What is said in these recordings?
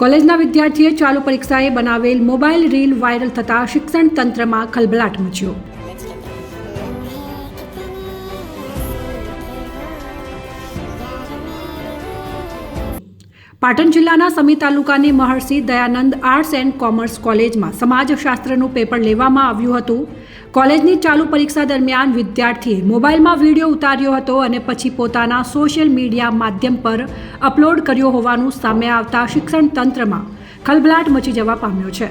કોલેજના વિદ્યાર્થીએ ચાલુ પરીક્ષાએ બનાવેલ મોબાઈલ રીલ વાયરલ થતાં શિક્ષણ તંત્રમાં ખલબલાટ મચ્યો. પાટણ જિલ્લાના સમી તાલુકાની Maharshi Dayanand arts and commerce કોલેજમાં સમાજશાસ્ત્રનું પેપર લેવામાં આવ્યું હતું. કોલેજની ચાલુ પરીક્ષા દરમિયાન વિદ્યાર્થીએ મોબાઈલમાં વીડિયો ઉતાર્યો હતો અને પછી પોતાના સોશિયલ મીડિયા માધ્યમ પર અપલોડ કર્યો હોવાનું સામે આવતા શિક્ષણ તંત્રમાં ખલબલાટ મચી જવા પામ્યો છે.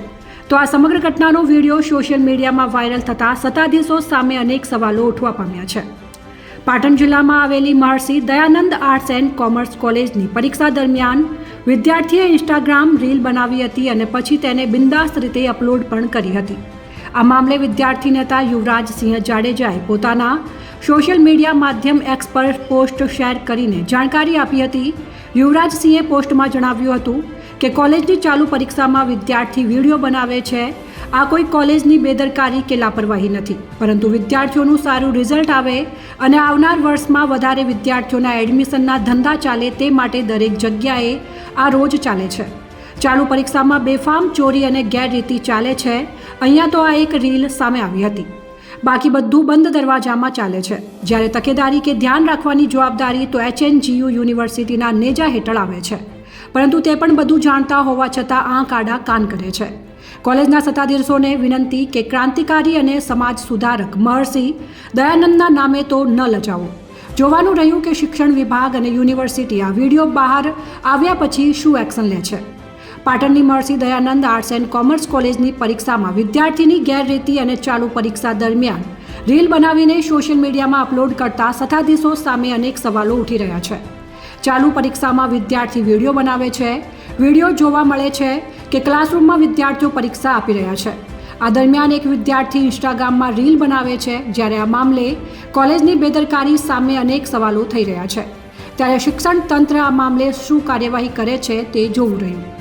તો આ સમગ્ર ઘટનાનો વીડિયો સોશિયલ મીડિયામાં વાયરલ થતાં સત્તાધીશો સામે અનેક સવાલો ઉઠવા પામ્યા છે. પાટણ જિલ્લામાં આવેલી Maharshi Dayanand arts and commerce કોલેજની પરીક્ષા દરમિયાન વિદ્યાર્થીએ ઇન્સ્ટાગ્રામ રીલ બનાવી હતી અને પછી તેને બિંદાસ રીતે અપલોડ પણ કરી હતી. આ મામલે વિદ્યાર્થી નેતા યુવરાજસિંહ જાડેજાએ પોતાના સોશિયલ મીડિયા માધ્યમ એક્સ પર પોસ્ટ શેર કરીને જાણકારી આપી હતી. યુવરાજસિંહે પોસ્ટમાં જણાવ્યું હતું કે, કોલેજની ચાલુ પરીક્ષામાં વિદ્યાર્થી વીડિયો બનાવે છે આ કોઈ કોલેજની બેદરકારી કે લાપરવાહી નથી. પરંતુ વિદ્યાર્થીઓનું સારું રિઝલ્ટ આવે અને આવનાર વર્ષમાં વધારે વિદ્યાર્થીઓના એડમિશનના ધંધા ચાલે તે માટે દરેક જગ્યાએ આ રોજ ચાલે છે. ચાલુ પરીક્ષામાં બેફામ ચોરી અને ગેરરીતિ ચાલે છે. અહીંયા તો આ એક રીલ સામે આવી હતી. બાકી બધું બંધ દરવાજામાં ચાલે છે. જ્યારે તકેદારી કે ધ્યાન રાખવાની જવાબદારી તો એચએનજીયુ યુનિવર્સિટીના નેજા હેઠળ આવે છે. પરંતુ તે પણ બધું જાણતા હોવા છતાં આંખ આડા કાન કરે છે. કોલેજના સત્તાધીશોને વિનંતી કે ક્રાંતિકારી અને સમાજ સુધારક મહર્ષિ દયાનંદના નામે તો ન લજાવો. જોવાનું રહ્યું કે શિક્ષણ વિભાગ અને યુનિવર્સિટી આ વીડિયો બહાર આવ્યા પછી શું એક્શન લે છે. પાટણની Maharshi Dayanand arts and commerce કોલેજની પરીક્ષામાં વિદ્યાર્થીની ગેરરીતિ અને ચાલુ પરીક્ષા દરમિયાન રીલ બનાવીને સોશિયલ મીડિયામાં અપલોડ કરતા સત્તાધીશો સામે અનેક સવાલો ઉઠી રહ્યા છે. ચાલુ પરીક્ષામાં વિદ્યાર્થી વીડિયો બનાવે છે. વીડિયો જોવા મળે છે કે ક્લાસરૂમમાં વિદ્યાર્થીઓ પરીક્ષા આપી રહ્યા છે. આ દરમિયાન એક વિદ્યાર્થી ઇન્સ્ટાગ્રામમાં રીલ બનાવે છે જ્યારે આ મામલે કોલેજની બેદરકારી સામે અનેક સવાલો થઈ રહ્યા છે. ત્યારે શિક્ષણ તંત્ર આ મામલે શું કાર્યવાહી કરે છે તે જોવું રહ્યું.